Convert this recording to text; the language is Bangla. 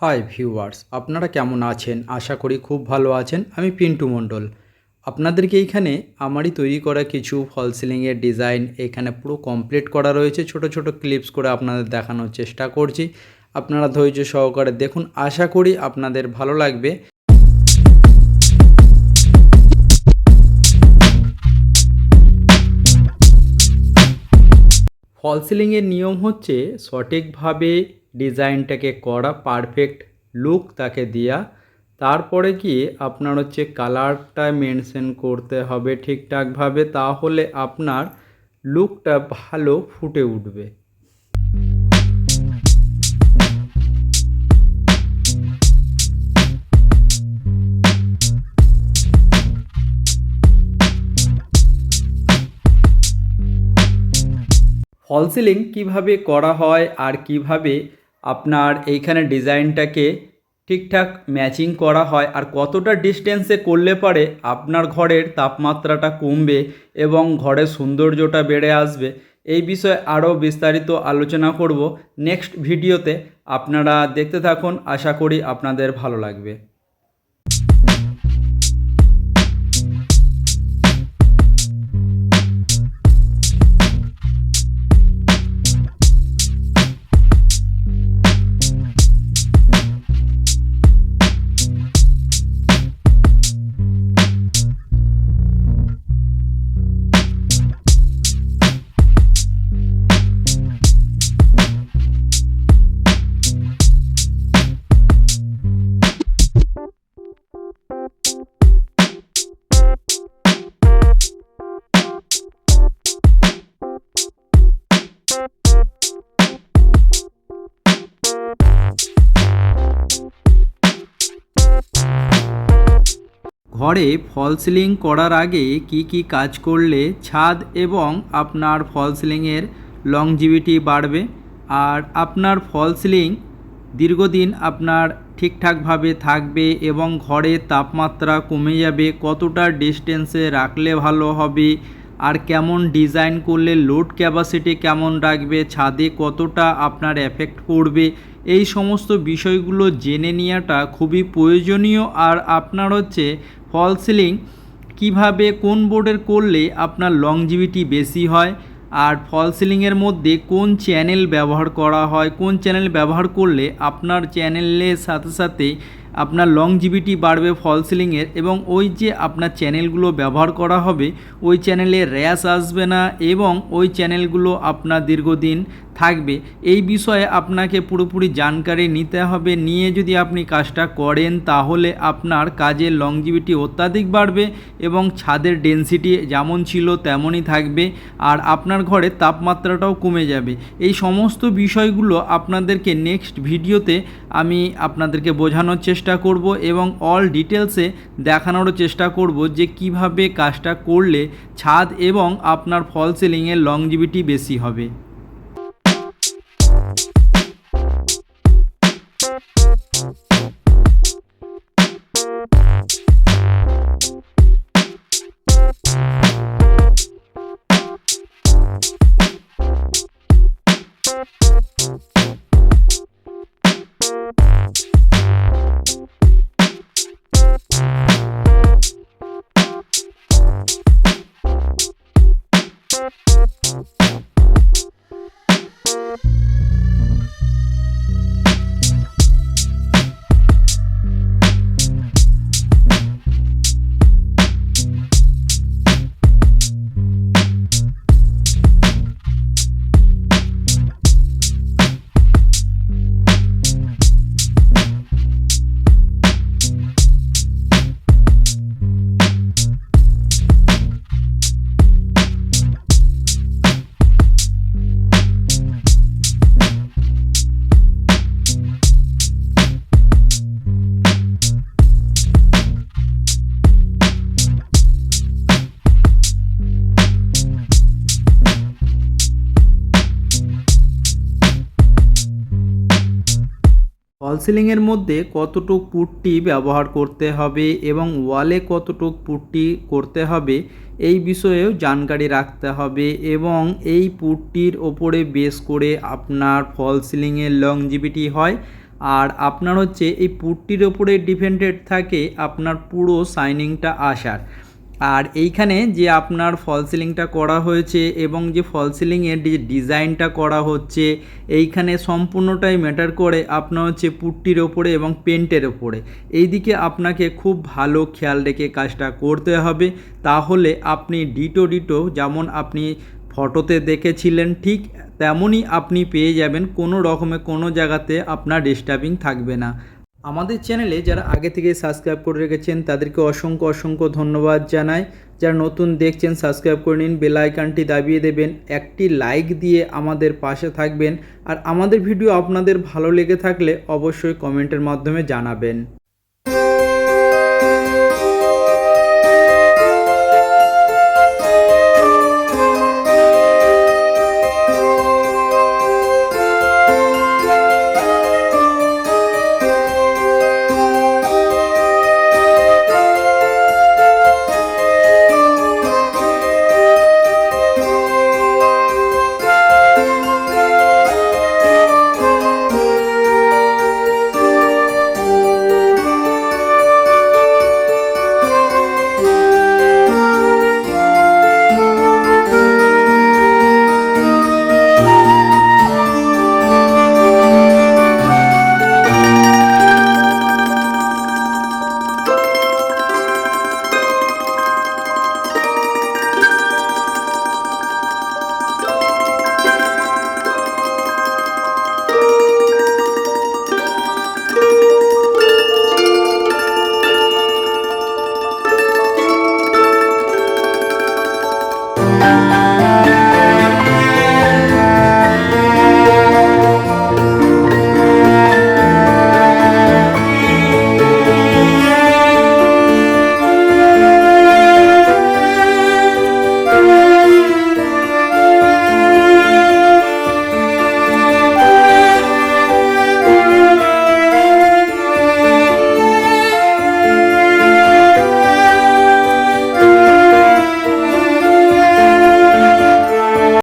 হাই ভিউয়ার্স আপনারা কেমন আছেন? আশা করি খুব ভালো আছেন। আমি পিন্টু মণ্ডল। আপনাদেরকে এইখানে আমারই তৈরি করা কিছু ফল সিলিংয়ের ডিজাইন এখানে পুরো কমপ্লিট করা রয়েছে। ছোট ছোট ক্লিপস করে আপনাদের দেখানোর চেষ্টা করছি। আপনারা ধৈর্য সহকারে দেখুন। আশা করি আপনাদের ভালো লাগবে। ফল সিলিংয়ের নিয়ম হচ্ছে সঠিকভাবে ডিজাইনটাকে করা পারফেক্ট লুক তাকে দেওয়া তারপরে গিয়ে আপনার হচ্ছে কালারটা মেনশন করতে হবে ঠিকঠাকভাবে, তাহলে আপনার লুকটা ভালো ফুটে উঠবে। ফল সিলিং কীভাবে করা হয় আর কীভাবে আপনার এইখানে ডিজাইনটাকে ঠিকঠাক ম্যাচিং করা হয় আর কতটা ডিস্টেন্সে করলে পরে, আপনার ঘরের তাপমাত্রাটা কমবে এবং ঘরের সৌন্দর্যটা বেড়ে আসবে। এই বিষয়ে আরও বিস্তারিত আলোচনা করব। নেক্সট ভিডিওতে আপনারা দেখতে থাকুন। আশা করি আপনাদের ভালো লাগবে। ঘরে ফল সিলিং করার আগে কি কি কাজ করলে ছাদ এবং আপনার ফল সিলিংয়ের লংজিভিটি বাড়বে? আর আপনার ফল সিলিং দীর্ঘদিন আপনার ঠিকঠাকভাবে থাকবে এবং ঘরে তাপমাত্রা কমে যাবে, কতটা ডিস্টেন্সে রাখলে ভালো হবে? আর কেমন ডিজাইন করলে লোড ক্যাপাসিটি কেমন রাখবে? ছাদে কতটা আপনার এফেক্ট পড়বে? এই সমস্ত বিষয়গুলো জেনে নেওয়াটা খুবই প্রয়োজনীয়। আর আপনার হচ্ছে ফল সিলিং কীভাবে কোন বোর্ডের করলে আপনার লংজিভিটি বেশি হয়? আর ফল সিলিংয়ের মধ্যে কোন চ্যানেল ব্যবহার করা হয়? কোন চ্যানেল ব্যবহার করলে আপনার চ্যানেলের সাথে সাথে আপনার লংজিভিটি বাড়বে ফল সিলিংয়ের? এবং ওই যে আপনার চ্যানেলগুলো ব্যবহার করা হবে, ওই চ্যানেলে র্যাশ আসবে না? এবং ওই চ্যানেলগুলো আপনার দীর্ঘদিন থাকবে। এই বিষয়ে আপনাকে পুরোপুরি জানকারি নিতে হবে। নিয়ে যদি আপনি কাজটা করেন, তাহলে আপনার কাজের লংজিভিটি অত্যাধিক বাড়বে এবং ছাদের ডেন্সিটি যেমন ছিল তেমনই থাকবে আর আপনার ঘরে তাপমাত্রাটাও কমে যাবে। এই সমস্ত বিষয়গুলো আপনাদেরকে নেক্সট ভিডিওতে আমি আপনাদেরকে বোঝানোর চেষ্টা করব এবং অল ডিটেলসে দেখানোরও চেষ্টা করব যে কীভাবে কাজটা করলে ছাদ এবং আপনার ফল সিলিংয়ের লংজিভিটি বেশি হবে। ফল সিলিংয়ের মধ্যে কতটুক পুট্টি ব্যবহার করতে হবে এবং ওয়ালে কতটুক পুট্টি করতে হবে এই বিষয়েও জানকারি রাখতে হবে এবং এই পুট্টির ওপরে বেস করে আপনার ফল সিলিংয়ের লংজিভিটি হয়। আর আপনার হচ্ছে এই পুটটির ওপরে ডিপেন্ডেড থাকে আপনার পুরো শাইনিংটা আসার। আর এইখানে যে আপনার ফল সিলিংটা করা হয়েছে এবং যে ফল সিলিংয়ের যে ডিজাইনটা করা হচ্ছে, এইখানে সম্পূর্ণটাই ম্যাটার করে আপনার হচ্ছে পুট্টির ওপরে এবং পেন্টের ওপরে। এই দিকে আপনাকে খুব ভালো খেয়াল রেখে কাজটা করতে হবে। তাহলে আপনি ডিটো ডিটো যেমন আপনি ফটোতে দেখেছিলেন, ঠিক তেমনই আপনি পেয়ে যাবেন। কোনো রকমে কোনো জায়গাতে আপনার ডিস্টার্বিং থাকবে না। আমাদের চ্যানেলে যারা আগে থেকে সাবস্ক্রাইব করে রেখেছেন, তাদেরকে অসংখ্য অসংখ্য ধন্যবাদ জানাই। যারা নতুন দেখছেন, সাবস্ক্রাইব করে নিন, বেল আইকনটি দাবিয়ে দেবেন, একটি লাইক দিয়ে আমাদের পাশে থাকবেন। আর আমাদের ভিডিও আপনাদের ভালো লেগে থাকলে অবশ্যই কমেন্টের মাধ্যমে জানাবেন।